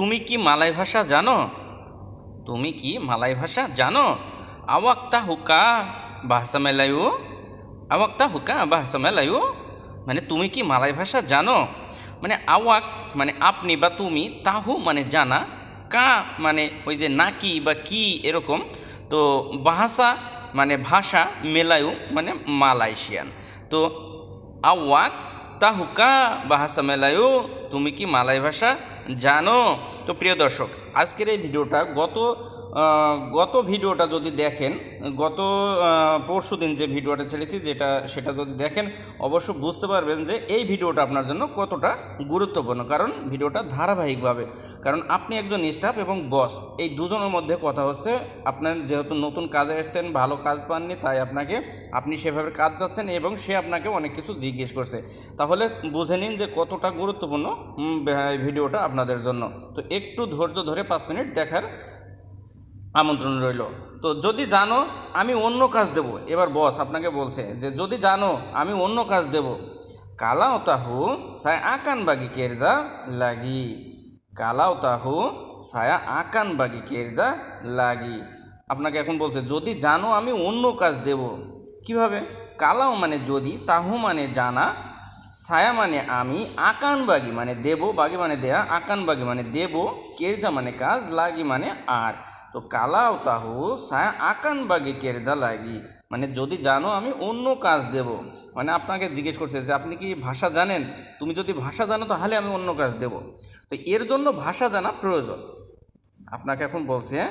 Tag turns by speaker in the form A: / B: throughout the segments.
A: তুমি কি মালাই ভাষা জানো? তুমি কি মালাই ভাষা জানো? আওয়াক্তা হুকা ভাষা মেলায়ু। আওয়াক্তা হুকা ভাষা মেলায়ু। মানে তুমি কি মালাই ভাষা জানো? মানে আওয়াক মানে আপনি বা তুমি, তাহু মানে জানা। কা মানে ওই যে নাকি বা কি এরকম। তো ভাষা মানে ভাষা মেলায়ু মানে মালয়েশিয়ান। তো আওয়াক তাহুকা বাহাসা মেলায়ু, তুমি কি মালাই ভাষা জানো? তো প্রিয় দর্শক, আজকের এই ভিডিওটা গত গত ভিডিওটা যদি দেখেন, গত পরশু দিন যে ভিডিওটা ছেড়েছি, যেটা, সেটা যদি দেখেন, অবশ্য বুঝতে পারবেন যে এই ভিডিওটা আপনার জন্য কতটা গুরুত্বপূর্ণ। কারণ ভিডিওটা ধারাবাহিকভাবে। কারণ আপনি একজন স্টাফ এবং বস এই দুজনের মধ্যে কথা হচ্ছে, আপনার যেহেতু নতুন কাজে এসেছেন, ভালো কাজ পাননি, তাই আপনাকে, আপনি সেভাবে কাজ যাচ্ছেন এবং সে আপনাকে অনেক কিছু জিজ্ঞেস করছে। তাহলে বুঝে নিন যে কতটা গুরুত্বপূর্ণ ভিডিওটা আপনাদের জন্য। তো একটু ধৈর্য ধরে পাঁচ মিনিট দেখার আমন্ত্রণ রইল। তো যদি জানো, আমি অন্য কাজ দেব। এবার বস আপনাকে বলছে যে, যদি জানো, আমি অন্য কাজ দেব। কালাও তাহু সায় আকান বাগি কেরজা লাগি। কালাও তাহু সায়া আকান বাগি কেরজা লাগি। আপনাকে এখন বলছে, যদি জানো, আমি অন্য কাজ দেব। কীভাবে? কালাও মানে যদি, তাহু মানে জানা ছায়া মানে আমি, আকান বাগি মানে দেব, বাগি মানে দেয়া, আকান বাগি মানে দেব, কেরজা মানে কাজ, লাগি মানে আর। তো কালাও তাহু ছায়া আকান বাগি কেরজা লাগি মানে যদি জানো আমি অন্য কাজ দেব। মানে আপনাকে জিজ্ঞেস করছে যে আপনি কি ভাষা জানেন? তুমি যদি ভাষা জানো তাহলে আমি অন্য কাজ দেব। তো এর জন্য ভাষা জানা প্রয়োজন। আপনাকে এখন বলছে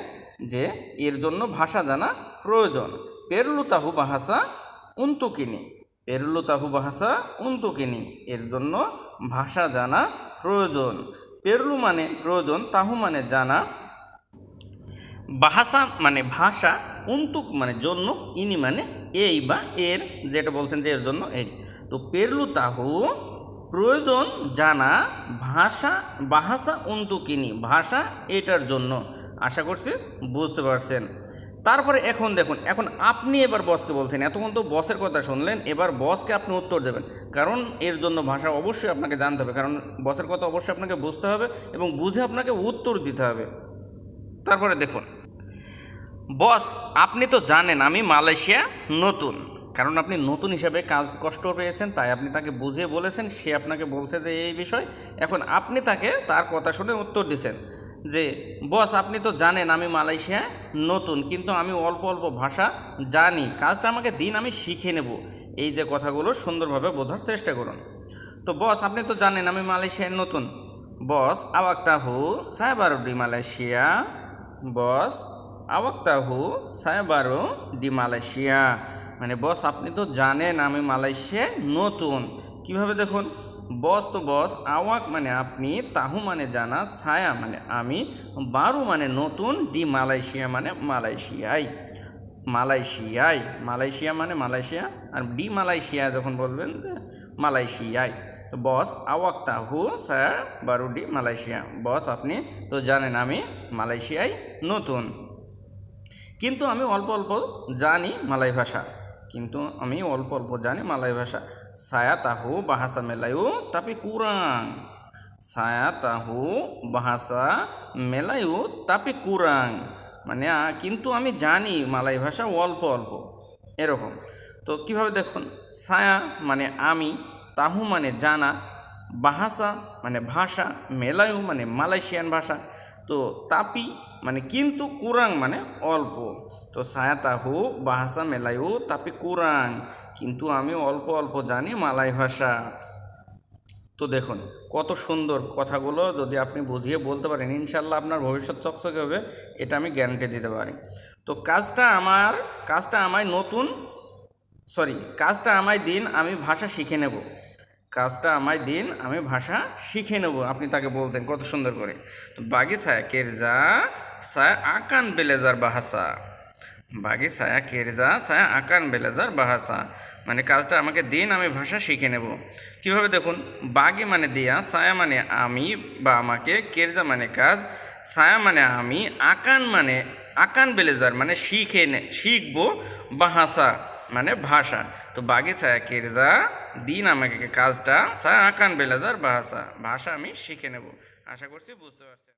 A: যে এর জন্য ভাষা জানা প্রয়োজন। পেরলু তাহু ভাষা উন্তুকিনি। পেরলু তাহু ভাষা উন্তুকিনি। এর জন্য ভাষা জানা প্রয়োজন। পেরলু মানে প্রয়োজন, তাহু মানে জানা ভাষা মানে ভাষা, উন্তুক মানে জন্য, ইনি মানে এই বা এর, যেটা বলছেন যে এর জন্য এই। তো পেরলু তাহু, প্রয়োজন জানা, ভাষা ভাষা উন্তুকিনি ভাষা এটার জন্য। আশা করছি বুঝতে পারছেন। তারপরে এখন দেখুন, এখন আপনি এবার বসকে বলছেন, এতক্ষণ তো বসের কথা শুনলেন, এবার বসকে আপনি উত্তর দেবেন। কারণ এর জন্য ভাষা অবশ্যই আপনাকে জানতে হবে, কারণ বসের কথা অবশ্যই আপনাকে বুঝতে হবে এবং বুঝে আপনাকে উত্তর দিতে হবে। তারপরে দেখুন বস, আপনি তো জানেন আমি মালয়েশিয়া নতুন। কারণ আপনি নতুন হিসাবে কাজ কষ্ট পেয়েছেন, তাই আপনি তাকে বুঝিয়ে বলেছেন, সে আপনাকে বলছে যে এই বিষয়। এখন আপনি তাকে তার কথা শুনে উত্তর দিছেন যে, বস, আপনি তো জানেন আমি মালয়েশিয়া নতুন, কিন্তু আমি অল্প অল্প ভাষা জানি। কাজটা আমাকে দিন, আমি শিখে নেব। এই যে কথাগুলো সুন্দরভাবে বোঝার চেষ্টা করুন। তো বস, আপনি তো জানেন আমি মালয়েশিয়ায় নতুন। বস আওয়াক তাহু সাইবারুডি মালয়েশিয়া। বস আওয়াক তাহু সাইবারো ডি মালয়েশিয়া। মানে বস, আপনি তো জানেন আমি মালয়েশিয়ায় নতুন। কীভাবে দেখুন? বস তো বস, আওয়াক মানে আপনি, তাহু মানে জানা, ছায়া মানে আমি, বারু মানে নতুন ডি মালয়েশিয়া মানে মালয়েশিয়ায় মালয়েশিয়ায় মালয়েশিয়া মানে মালয়েশিয়া, আর ডি মালয়েশিয়া যখন বলবেন যে মালয়েশিয়ায় তো বস আওয়াক তাহু স্যার বারুডি মালয়েশিয়া। বস, আপনি তো জানেন আমি মালয়েশিয়ায় নতুন। কিন্তু আমি অল্প অল্প জানি মালাই ভাষা। কিন্তু আমি অল্প অল্প জানি মালাই ভাষা। সায়া তাহু বাহাসা মেলায়ু তাপি কুরাং। সায়া তাহু বাহাসা মেলায়ু তাপি কুরাং। মানে কিন্তু আমি জানি মালাই ভাষা অল্প অল্প। এরকম। তো কীভাবে দেখুন? সায়া মানে আমি, তাহু মানে জানা, বাহাসা মানে ভাষা, মেলায়ু মানে মালয়েশিয়ান ভাষা। তো তাপি মানে কিন্তু কুরাং মানে অল্প। তো ছায়া তাহু বাহাসা মেলায়ু তাপি কুরাং, কিন্তু আমি অল্প অল্প জানি মালাই ভাষা। তো দেখুন, কত সুন্দর কথাগুলো যদি আপনি বুঝিয়ে বলতে পারেন ইনশাল্লাহ আপনার ভবিষ্যৎ চকচকে হবে, এটা আমি গ্যারান্টি দিতে পারি। তো কাজটা আমার, কাজটা আমায় নতুন সরি কাজটা আমায় দিন, আমি ভাষা শিখে নেব। কাজটা আমায় দিন, আমি ভাষা শিখে নেব, আপনি তাকে বলছেন কত সুন্দর করে। তো বাগি ছায়া কেরজা ছায়া আকান বেলেজার বাহাসা। বাগি ছায়া কেরজা ছায়া আকান বেলেজার বাহাসা। মানে কাজটা আমাকে দিন, আমি ভাষা শিখে নেব। কীভাবে দেখুন, বাগি মানে দিয়া, ছায়া মানে আমি বা আমাকে কেরজা মানে কাজ, ছায়া মানে আমি, আকান মানে আকান বেলেজার মানে শিখে শিখব বাহাসা। মানে ভাষা। তো বাগে ছায়া কেরজা, দিন আমাকে কাজটা সায়া আকান বেলাজার ভাষা ভাষা আমি শিখে নেব। আশা করছি বুঝতে পারছেন।